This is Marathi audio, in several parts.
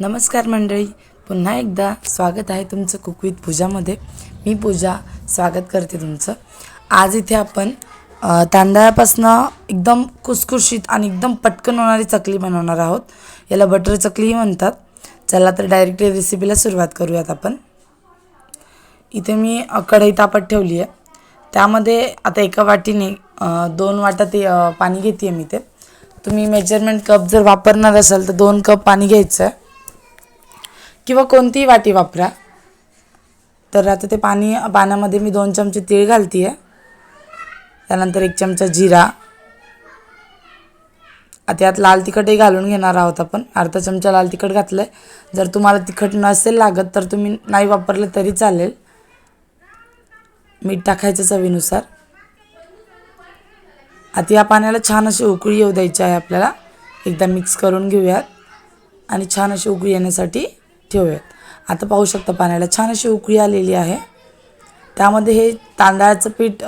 नमस्कार मंडळी पुन्हा एकदा स्वागत आहे तुमचं कुक विथ पूजामध्ये. मी पूजा स्वागत करते तुमचं. आज इथे आपण तांदळापासनं एकदम कुसकुशीत आणि एकदम पटकन होणारी चकली बनवणार आहोत. याला बटर चकलीही म्हणतात. चला तर डायरेक्टली रेसिपीला सुरुवात करूयात आपण. इथे मी कढई तापत ठेवली आहे त्यामध्ये आता एका वाटीने दोन वाटा ते पाणी घेते मी ते. तुम्ही मेजरमेंट कप जर वापरणार असाल तर दोन कप पाणी घ्यायचं आहे किंवा कोणतीही वाटी वापरा. तर आता ते पाणी पाण्यामध्ये मी दोन चमचे तीळ घालते आहे त्यानंतर एक चमचा जिरा. आता यात लाल तिखटही घालून घेणार आहोत आपण. अर्धा चमचा लाल तिखट घातलं आहे जर तुम्हाला तिखट नसेल लागत तर तुम्ही नाही वापरलं तरी चालेल. मीठ टाकायचं चवीनुसार. आता या पाण्याला छान अशी उकळी येऊ द्यायची आहे आपल्याला. एकदा मिक्स करून घेऊयात. आणि छान अशी उकळी येण्यासाठी ठेवूयात आता पाहू शकता पाण्याला. छान अशी उकळी आलेली आहे. त्यामध्ये हे तांदळाचं पीठ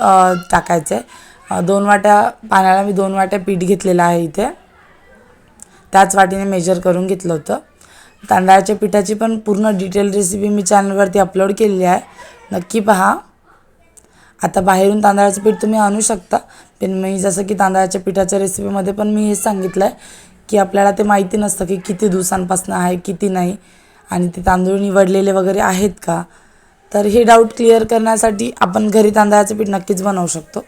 टाकायचं आहे दोन वाट्या पाण्याला मी दोन वाट्या पीठ घेतलेलं आहे इथे. त्याच वाटीने मेजर करून घेतलं होतं. तांदळाच्या पिठाची पण पूर्ण डिटेल रेसिपी मी चॅनलवरती अपलोड केलेली आहे. नक्की पहा. आता बाहेरून तांदळाचं पीठ तुम्ही आणू शकता. पण मी जसं की तांदळाच्या पिठाच्या रेसिपीमध्ये पण मी हे सांगितलं आहे की आपल्याला ते माहिती नसतं की किती दिवसांपासून आहे किती नाही. आणि ते तांदूळ निवडलेले वगैरे आहेत का? तर हे डाऊट क्लिअर करण्यासाठी आपण घरी तांदळाचं पीठ नक्कीच बनवू शकतो.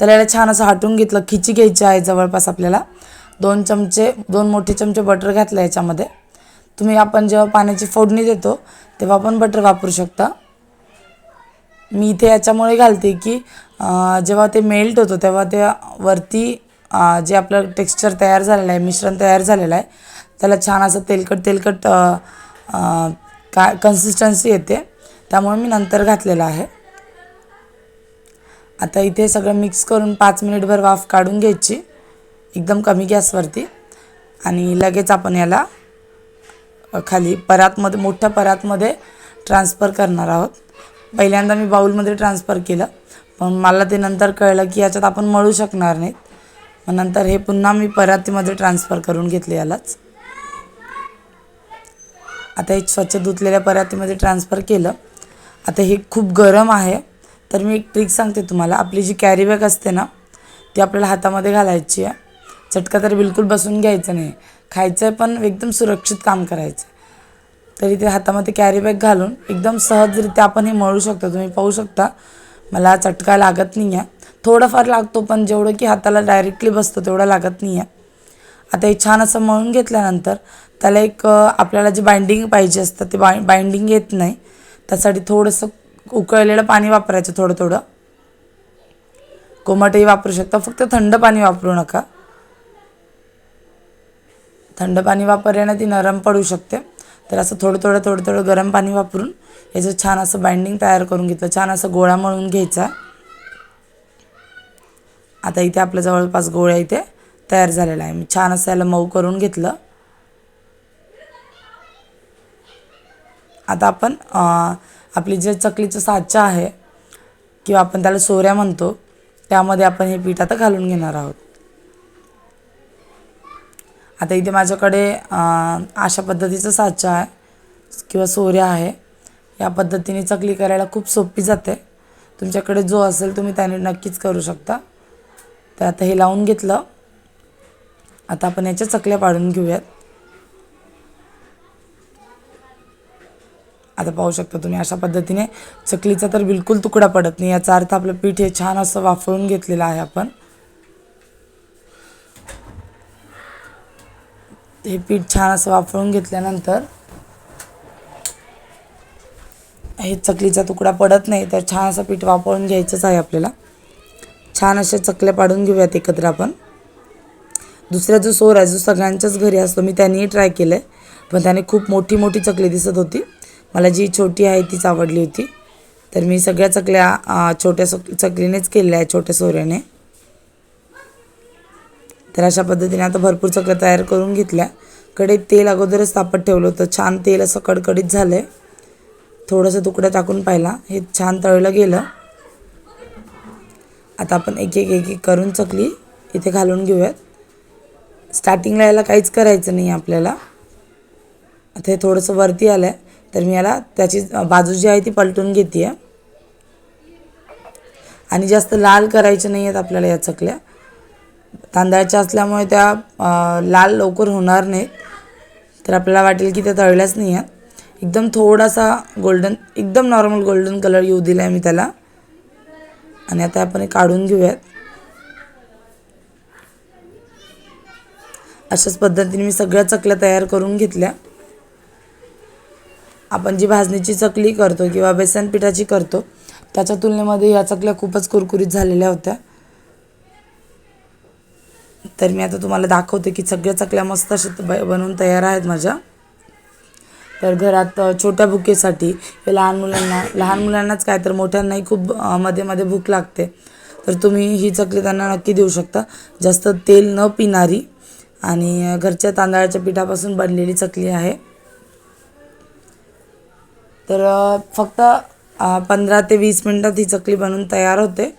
तर याला छान असं हाटून घेतलं. खिची घ्यायची आहे जवळपास आपल्याला. दोन चमचे दोन मोठे चमचे बटर घातलं याच्यामध्ये. तुम्ही आपण जेव्हा पाण्याची फोडणी देतो तेव्हा आपण बटर वापरू शकता. मी इथे याच्यामुळे घालते की जेव्हा ते मेल्ट होतं तेव्हा ते वरती जे आपलं टेक्स्चर तयार झालेलं आहे मिश्रण तयार झालेलं आहे त्याला छान असं तेलकट तेलकट काय कन्सिस्टन्सी येते. त्यामुळे मी नंतर घातलेलं आहे. आता इथे सगळं मिक्स करून पाच मिनिटभर वाफ काढून घ्यायची. एकदम कमी गॅसवरती. आणि लगेच आपण याला खाली परातमध्ये मोठ्या परातमध्ये ट्रान्सफर करणार आहोत. पहिल्यांदा मी बाऊलमध्ये ट्रान्सफर केलं. पण मला ते नंतर कळलं की याच्यात आपण मळू शकणार नाहीत. मग नंतर हे पुन्हा मी परातीमध्ये ट्रान्सफर करून घेतले यालाच. आता हे स्वच्छ धुतलेल्या परातीमध्ये ट्रान्सफर केलं. आता हे खूप गरम आहे. तर मी एक ट्रिक सांगते तुम्हाला. आपली जी कॅरीबॅग असते ना ती आपल्याला हातामध्ये घालायची आहे. चटका तर बिलकुल बसून घ्यायचं नाही. खायचं आहे पण एकदम सुरक्षित काम करायचं आहे तरी ते हातामध्ये कॅरीबॅग घालून एकदम सहजरित्या आपण हे मळू शकतो. तुम्ही पाहू शकता. मला चटका लागत नाही आहे थोडंफार लागतो पण जेवढं की हाताला डायरेक्टली बसतो तेवढं लागत नाही आहे आता हे छान असं मळून घेतल्यानंतर त्याला एक आपल्याला जे बाइंडिंग पाहिजे असतं ते बाय बाइंडिंग येत नाही. त्यासाठी थोडंसं उकळलेलं पाणी वापरायचं थोडं थोडं. कोमटही वापरू शकता. फक्त थंड पाणी वापरू नका. थंड पाणी वापरल्यानं ती नरम पडू शकते. तर असं थोडं थोडं थोडं थोडं गरम पाणी वापरून याचं छान असं बाइंडिंग तयार करून घेतलं. छान असं गोळा मळून घ्यायचा. आता इथे आपल्या जवळपास गोळ्या इथे तयार झालेला आहे. मी छान असं याला मऊ करून घेतलं. आता आपण आपली जे चकलीचं साचा आहे किंवा आपण त्याला सोऱ्या म्हणतो त्यामध्ये आपण हे पीठ आता घालून घेणार आहोत. आता इथे माझ्याकडे अशा पद्धतीचा साचा आहे किंवा सोऱ्या आहे. या पद्धतीने चकली करायला खूप सोपी जाते. तुमच्याकडे जो असेल तुम्ही त्याने नक्कीच करू शकता. तर आता हे लावून घेतलं. आता आपण याच्या चकल्या पाडून घेऊयात. आता पाहू शकता तुम्ही अशा पद्धतीने चकलीचा तर बिलकुल तुकडा पडत नाही. याचा अर्थ आपलं पीठ हे छान असं वाफळून घेतलेलं आहे आपण. हे पीठ छान असं वाफळून घेतल्यानंतर हे चकलीचा तुकडा पडत नाही तर छान असं पीठ वापरून घ्यायचंच आहे आपल्याला. छान अशा चकल्या पाडून घेऊयात एकत्र आपण. दुसरा जो सोर आहे जो सगळ्यांच्याच घरी असतो मी त्यांनीही ट्राय केलं आहे पण त्याने खूप मोठी मोठी चकली दिसत होती. मला जी छोटी आहे तीच आवडली होती. तर मी सगळ्या चकल्या छोट्या चक चकलीनेच केलेल्या आहे छोट्या सोऱ्याने. तर अशा पद्धतीने आता भरपूर चकल्या तयार करून घेतल्या. कडे तेल अगोदरच तापत ठेवलं होतं. छान तेल असं कडकडीत झालं आहे थोडंसं तुकडं टाकून पाहिला. हे छान तळलं गेलं. आता आपण एक एक एक एक करून चकली इथे घालून घेऊयात. स्टार्टिंगला याला काहीच करायचं नाही आपल्याला. आता हे थोडंसं वरती आलं आहे तर मी याला त्याची बाजू जी आहे ती पलटून घेते आहे आणि जास्त लाल करायचे नाही आहेत आपल्याला या चकल्या. तांदळाच्या असल्यामुळे त्या लाल लवकर होणार नाहीत. तर आपल्याला वाटेल की त्या तळल्याच नाही आहेत एकदम थोडासा गोल्डन एकदम नॉर्मल गोल्डन कलर येऊ दिला आहे मी त्याला. आणि आता आपण काढून घेऊयात. अशाच पद्धतीने मी सगळ्या चकल्या तयार करून घेतल्या. आपण जी भाजणीची चकली करतो किंवा बेसन पिठाची करतो त्याच्या तुलनेमध्ये ह्या चकल्या खूपच कुरकुरीत झालेल्या होत्या. तर मी आता तुम्हाला दाखवते की सगळ्या चकल्या मस्त अशा ब- बनवून तयार आहेत माझ्या. तर घरात छोट्या भुकेसाठी हे लहान मुलांना लहान मुलांनाच काय तर मोठ्यांनाही खूप मध्ये मध्ये भूक लागते. तर तुम्ही ही चकली त्यांना नक्की देऊ शकता. जास्त तेल न पिणारी आणि घरच्या तांदळाच्या पिठापासून बनलेली चकली आहे. तर फक्त पंधरा ते वीस मिनटात ही चकली बनून तयार होते.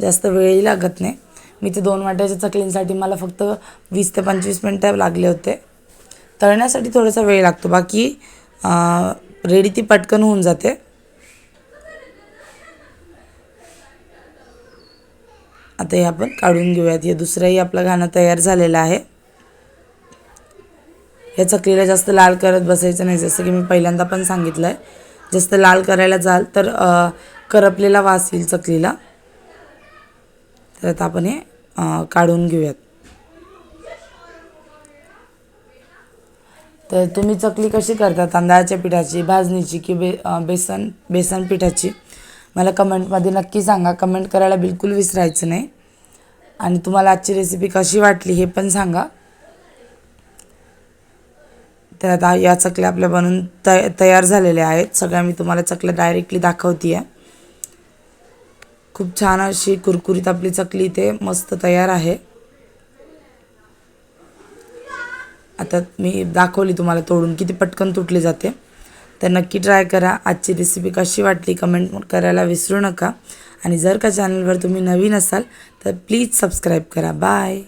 जास्त वेळही लागत नाही. मी ते दोन वाट्याच्या चकलींसाठी मला फक्त वीस ते पंचवीस मिनटं लागले होते. तळण्यासाठी थोडासा वेळ लागतो. बाकी रेडी ती पटकन होऊन जाते. आता हे आपण काढून घेऊयात. हे दुसरंही आपलं गाणं तयार झालेलं आहे. या चकलीला जास्त लाल करत बसायचं नाही जसं की मी पहिल्यांदा पण सांगितलं आहे जास्त लाल करायला जाल तर करपलेला वास येईल चकलीला. तर आता आपण हे काढून घेऊयात. तर तुम्ही चकली कशी करता? तांदळाच्या पिठाची भाजणीची की बे बेसन बेसन पिठाची? मला कमेंटमध्ये नक्की सांगा. कमेंट करायला बिलकुल विसरायचं नाही. आणि तुम्हाला आजची रेसिपी कशी वाटली हे पण सांगा. तर आता या चकल्या आपल्या बनून तय तयार झालेल्या आहेत. सगळ्या मी तुम्हाला चकल्या डायरेक्टली दाखवते आहे खूप छान अशी कुरकुरीत आपली चकली इथे मस्त तयार आहे. आता मी दाखवली तुम्हाला तोडून किती पटकन तुटली जाते. तर नक्की ट्राय करा. आजची रेसिपी कशी वाटली कमेंट करायला विसरू नका. आणि जर का चॅनलवर तुम्ही नवीन असाल तर प्लीज सबस्क्राईब करा. बाय